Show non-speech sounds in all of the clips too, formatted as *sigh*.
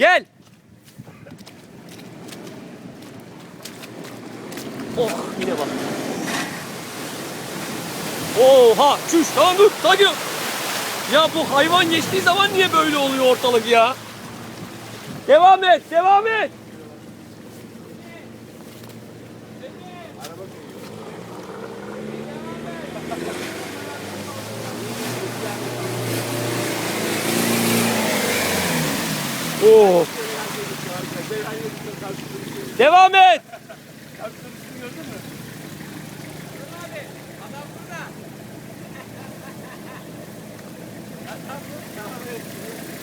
Gel. Oh yine bak. Oha çüş tamam dur sakin. Ya bu hayvan geçtiği zaman niye böyle oluyor ortalık ya? Devam et devam et. Oo. Devam et.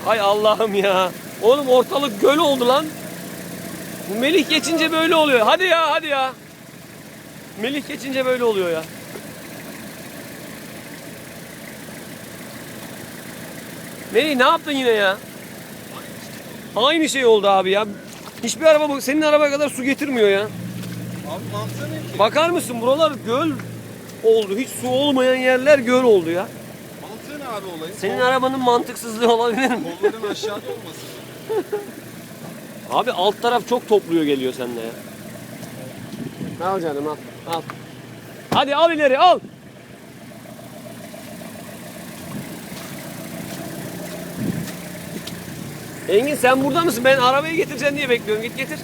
Hay Allah'ım ya. Oğlum ortalık göl oldu lan. Bu Melih geçince böyle oluyor. Hadi ya hadi ya. Melih geçince böyle oluyor ya. Melih ne yaptın yine ya? Aynı şey oldu abi ya. Hiçbir araba senin araba kadar su getirmiyor ya. Abi ne ki? Bakar mısın buralar göl oldu. Hiç su olmayan yerler göl oldu ya. Mantığı ne abi olayın? Senin arabanın mantıksızlığı olabilir mi? Kolların aşağıda olması. *laughs* Abi alt taraf çok topluyor geliyor sende ya. Al canım al. Al. Hadi al ileri al. Engin sen burada mısın? Ben arabayı getireceğim diye bekliyorum. Git getir.